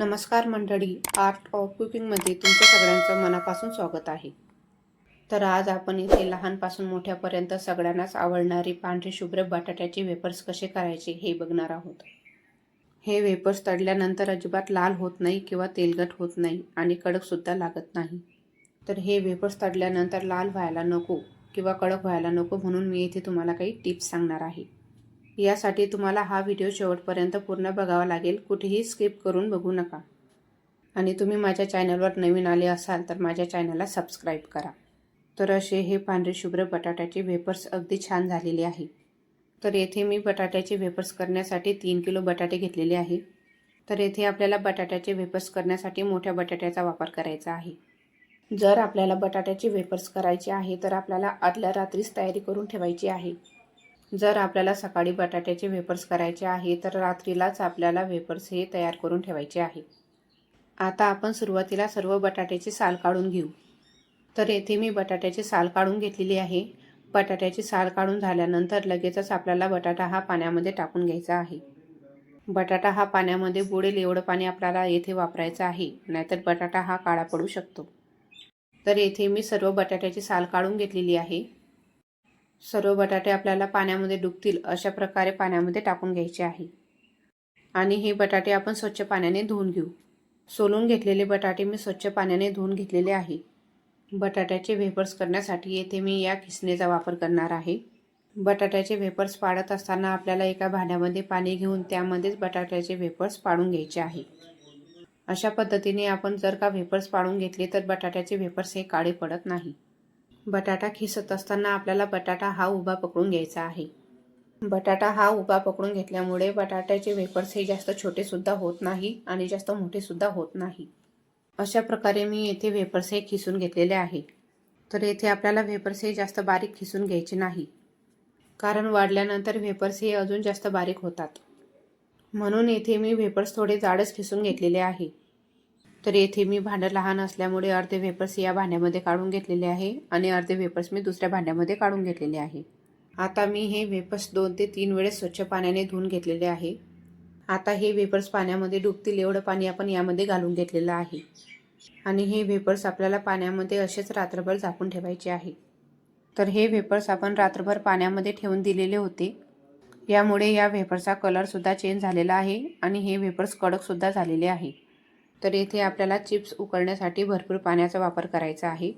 नमस्कार मंडळी art of कुकिंगमध्ये तुमचं सगळ्यांचं मनापासून स्वागत आहे. तर आज आपण इथे लहानपासून मोठ्यापर्यंत सगळ्यांनाच आवडणारी पांढरी शुभ्र बटाट्याचे वेपर्स कसे करायचे हे बघणार आहोत. हे वेपर्स तळल्यानंतर अजिबात लाल होत नाही किंवा तेलगट होत नाही आणि कडकसुद्धा लागत नाही. तर हे वेपर्स तळल्यानंतर लाल व्हायला नको किंवा कडक व्हायला नको म्हणून मी इथे तुम्हाला काही टिप्स सांगणार आहे. यासाठी तुम्हाला हा व्हिडिओ शेवटपर्यंत पूर्ण बघावा लागेल. कुठेही स्किप करून बघू नका. आणि तुम्ही माझ्या चॅनलवर नवीन आले असाल तर माझ्या चॅनलला सबस्क्राईब करा. तर असे हे पांढरे शुभ्र बटाट्याचे वेपर्स अगदी छान झालेले आहे. तर येथे मी बटाट्याचे वेपर्स करण्यासाठी तीन किलो बटाटे घेतलेले आहे. तर येथे आपल्याला बटाट्याचे वेपर्स करण्यासाठी मोठ्या बटाट्याचा वापर करायचा आहे. जर आपल्याला बटाट्याचे वेपर्स करायचे आहे तर आपल्याला आदल्या रात्रीच तयारी करून ठेवायची आहे. जर आपल्याला सकाळी बटाट्याचे वेपर्स करायचे आहे तर रात्रीलाच आपल्याला वेपर्स हे तयार करून ठेवायचे आहे. आता आपण सुरुवातीला सर्व बटाट्याची साल काढून घेऊ. तर येथे मी बटाट्याची साल काढून घेतलेली आहे. बटाट्याची साल काढून झाल्यानंतर लगेचच आपल्याला बटाटा हा पाण्यामध्ये टाकून घ्यायचा आहे. बटाटा हा पाण्यामध्ये बुडेल एवढं पाणी आपल्याला येथे वापरायचं आहे नाहीतर बटाटा हा काळा पडू शकतो. तर येथे मी सर्व बटाट्याची साल काढून घेतलेली आहे. सर्व बटाटे आपल्याला पाण्यामध्ये डुबतील अशा प्रकारे पाण्यामध्ये टाकून घ्यायचे आहे. आणि हे बटाटे आपण स्वच्छ पाण्याने धुवून घेऊ. सोलून घेतलेले बटाटे मी स्वच्छ पाण्याने धुवून घेतलेले आहे. बटाट्याचे वेपर्स करण्यासाठी येथे मी या खिसणीचा वापर करणार आहे. बटाट्याचे वेपर्स पाडत असताना आपल्याला एका भांड्यामध्ये पाणी घेऊन त्यामध्येच बटाट्याचे वेपर्स पाडून घ्यायचे आहे. अशा पद्धतीने आपण जर का वेपर्स पाडून घेतले तर बटाट्याचे वेपर्स हे काळे पडत नाही. बटाटा खिसत असताना आपल्याला बटाटा हा उभा पकडून घ्यायचा आहे. बटाटा हा उभा पकडून घेतल्यामुळे बटाट्याचे वेपर्स हे जास्त छोटेसुद्धा होत नाही आणि जास्त मोठेसुद्धा होत नाही. अशा प्रकारे मी येथे वेपर्स हे खिसून घेतलेले आहे. तर येथे आपल्याला वेपर्स हे जास्त बारीक खिसून घ्यायचे नाही. कारण वाढल्यानंतर वेपर्स हे अजून जास्त बारीक होतात. म्हणून येथे मी वेपर्स थोडे जाडच खिसून घेतलेले आहे. तर येथे मी भांडं लहान असल्यामुळे अर्धे वेपर्स या भांड्यामध्ये काढून घेतलेले आहे आणि अर्धे वेपर्स मी दुसऱ्या भांड्यामध्ये काढून घेतलेले आहे. आता मी हे वेपर्स दोन ते तीन वेळेस स्वच्छ पाण्याने धुवून घेतलेले आहे. आता हे वेपर्स पाण्यामध्ये डुबतील एवढं पाणी आपण यामध्ये घालून घेतलेलं आहे. आणि हे वेपर्स आपल्याला पाण्यामध्ये असेच रात्रभर झाकून ठेवायचे आहे. तर हे वेपर्स आपण रात्रभर पाण्यामध्ये ठेवून दिलेले होते. यामुळे या वेपर्सचा कलरसुद्धा चेंज झालेला आहे आणि हे वेपर्स कडकसुद्धा झालेले आहे. तर येथे आपल्याला चिप्स उकळण्यासाठी भरपूर पाण्याचा वापर करायचा आहे.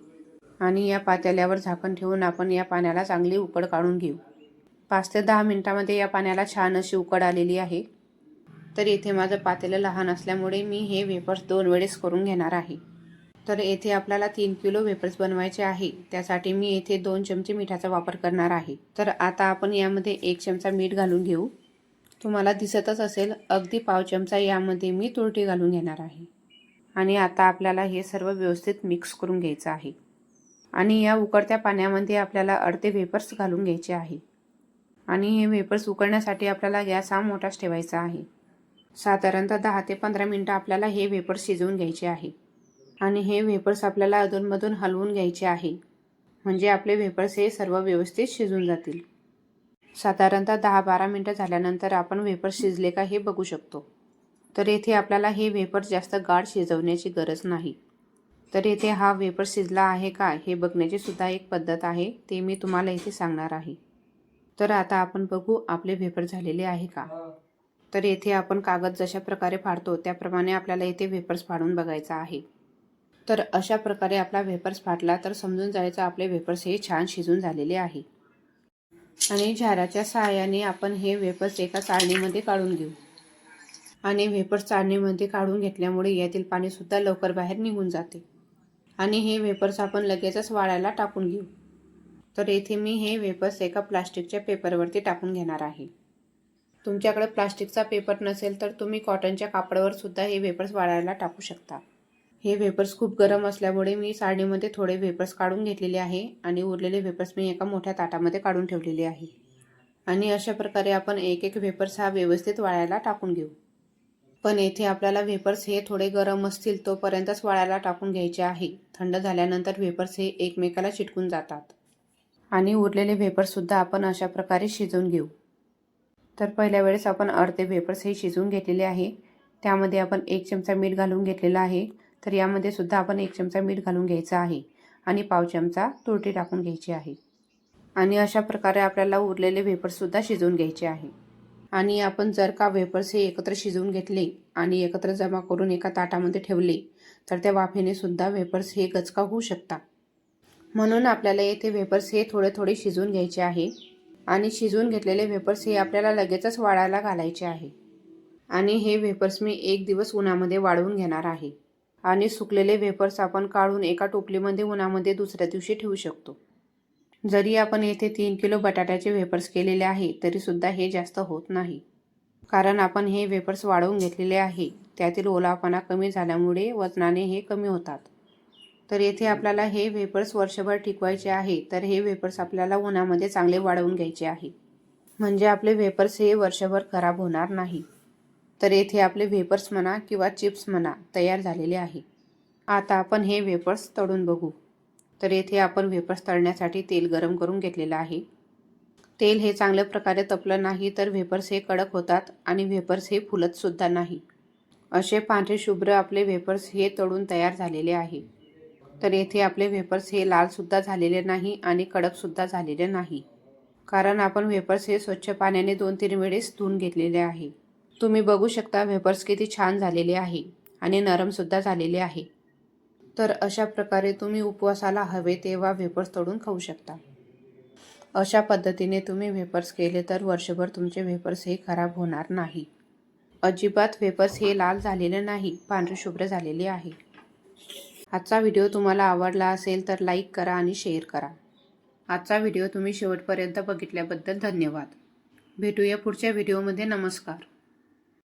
आणि या पातेल्यावर झाकण ठेवून आपण या पाण्याला चांगली उकड काढून घेऊ. पाच ते दहा मिनटामध्ये या पाण्याला छान अशी उकड आलेली आहे. तर येथे माझं पातेलं लहान असल्यामुळे मी हे वेपर्स दोन वेळेस करून घेणार आहे. तर येथे आपल्याला तीन किलो वेपर्स बनवायचे आहे. त्यासाठी मी येथे दोन चमचे मिठाचा वापर करणार आहे. तर आता आपण यामध्ये एक चमचा मीठ घालून घेऊ. तुम्हाला दिसतच असेल अगदी पाव चमचा यामध्ये मी तुरटी घालून घेणार आहे. आणि आता आपल्याला हे सर्व व्यवस्थित मिक्स करून घ्यायचं आहे. आणि या उकडत्या पाण्यामध्ये आपल्याला अर्धे वेपर्स घालून घ्यायचे आहे. आणि हे वेपर्स उकळण्यासाठी आपल्याला गॅस हा मोठाच ठेवायचा आहे. साधारणतः दहा ते पंधरा मिनटं आपल्याला हे वेपर्स शिजवून घ्यायचे आहे. आणि हे वेपर्स आपल्याला अधूनमधून हलवून घ्यायचे आहे. म्हणजे आपले वेपर्स हे सर्व व्यवस्थित शिजून जातील. साधारणतः दहा बारा मिनटं झाल्यानंतर आपण वेपर्स शिजले का हे बघू शकतो. तर येथे आपल्याला हे वेपर जास्त गाढ शिजवण्याची गरज नाही. तर येथे हा वेपर शिजला आहे का हे बघण्याची सुद्धा एक पद्धत आहे ते मी तुम्हाला इथे सांगणार आहे. तर आता आपण बघू आपले वेपर झालेले आहे का. तर येथे आपण कागद जशा प्रकारे फाडतो त्याप्रमाणे आपल्याला येथे वेपर्स फाडून बघायचा आहे. तर अशा प्रकारे आपला वेपर्स फाटला तर समजून जायचं आपले वेपर्स हे छान शिजून झालेले आहे. आणि झाराच्या सहाय्याने आपण हे वेपर्स एका चाळणीमध्ये काढून घेऊ. आणि वेपर्स चाळणीमध्ये काढून घेतल्यामुळे यातील पाणीसुद्धा लवकर बाहेर निघून जाते. आणि हे वेपर्स आपण लगेचच वाळायला टाकून घेऊ. तर येथे मी हे वेपर्स एका प्लास्टिकच्या पेपरवरती टाकून घेणार आहे. तुमच्याकडे प्लास्टिकचा पेपर नसेल तर तुम्ही कॉटनच्या कापडावर सुद्धा हे वेपर्स वाळायला टाकू शकता. हे वेपर्स खूप गरम असल्यामुळे मी साडीमध्ये थोडे वेपर्स काढून घेतलेले आहे आणि उरलेले वेपर्स मी एका मोठ्या ताटामध्ये काढून ठेवलेले आहे. आणि अशा प्रकारे आपण एक एक वेपर्स हा व्यवस्थित वाळायला टाकून घेऊ. पण येथे आपल्याला वेपर्स हे थोडे गरम असतील तोपर्यंतच वाळायला टाकून घ्यायचे आहे. थंड झाल्यानंतर वेपर्स हे एकमेकाला चिटकून जातात. आणि उरलेले वेपर्ससुद्धा आपण अशा प्रकारे शिजवून घेऊ. तर पहिल्या वेळेस आपण अर्धे वेपर्स हे शिजवून घेतलेले आहे. त्यामध्ये आपण एक चमचा मीठ घालून घेतलेला आहे. तर यामध्ये सुद्धा आपण एक चमचा मीठ घालून घ्यायचं आहे आणि पाव चमचा तुरटी टाकून घ्यायची आहे. आणि अशा प्रकारे आपल्याला उरलेले वेफर्ससुद्धा शिजवून घ्यायचे आहे. आणि आपण जर का वेफर्स हे एकत्र शिजवून घेतले आणि एकत्र जमा करून एका ताटामध्ये ठेवले तर त्या वाफेने सुद्धा वेफर्स हे गचका होऊ शकतात. म्हणून आपल्याला येथे वेफर्स हे थोडे थोडे शिजवून घ्यायचे आहे. आणि शिजवून घेतलेले वेफर्स हे आपल्याला लगेचच वाळायला घालायचे आहे. आणि हे वेफर्स मी एक दिवस उन्हामध्ये वाळवून घेणार आहे. आणि सुकलेले वेफर्स आपण काढून एका टोपलीमध्ये उन्हामध्ये दुसऱ्या दिवशी ठेवू शकतो. जरी आपण येथे तीन किलो बटाट्याचे वेफर्स केलेले आहे तरीसुद्धा हे जास्त होत नाही. कारण आपण हे वेफर्स वाढवून घेतलेले आहे त्यातील ओलापणा कमी झाल्यामुळे वजनाने हे कमी होतात. तर येथे आपल्याला हे वेफर्स वर्षभर टिकवायचे आहे तर हे वेफर्स आपल्याला उन्हामध्ये चांगले वाढवून घ्यायचे आहे. म्हणजे आपले वेफर्स हे वर्षभर खराब होणार नाही. तर येथे आपले वेफर्स म्हणा किंवा चिप्स म्हणा तयार झालेले आहे. आता आपण हे वेपर्स तळून बघू. तर येथे आपण वेपर्स तळण्यासाठी तेल गरम करून घेतलेलं आहे. तेल हे चांगल्या प्रकारे तपलं नाही तर वेपर्स हे कडक होतात आणि वेपर्स हे फुलतसुद्धा नाही. असे पांढरे शुभ्र आपले वेफर्स हे तळून तयार झालेले आहे. तर येथे आपले वेफर्स हे लालसुद्धा झालेले नाही आणि कडकसुद्धा झालेले नाही. कारण आपण वेपर्स हे स्वच्छ पाण्याने दोन तीन वेळेस धुवून घेतलेले आहे. तुम्ही बघू शकता वेफर्स किती छान झालेले आहे आणि नरमसुद्धा झालेले आहे. तर अशा प्रकारे तुम्ही उपवासाला हवे तेव्हा वेफर्स तोडून खाऊ शकता. अशा पद्धतीने तुम्ही वेफर्स केले तर वर्षभर तुमचे वेपर्स हे खराब होणार नाही. अजिबात वेफर्स हे लाल झालेले नाही पांढरे शुभ्र झालेले आहे. आजचा व्हिडिओ तुम्हाला आवडला असेल तर लाईक करा आणि शेअर करा. आजचा व्हिडिओ तुम्ही शेवटपर्यंत बघितल्याबद्दल धन्यवाद. भेटूया पुढच्या व्हिडिओमध्ये. नमस्कार.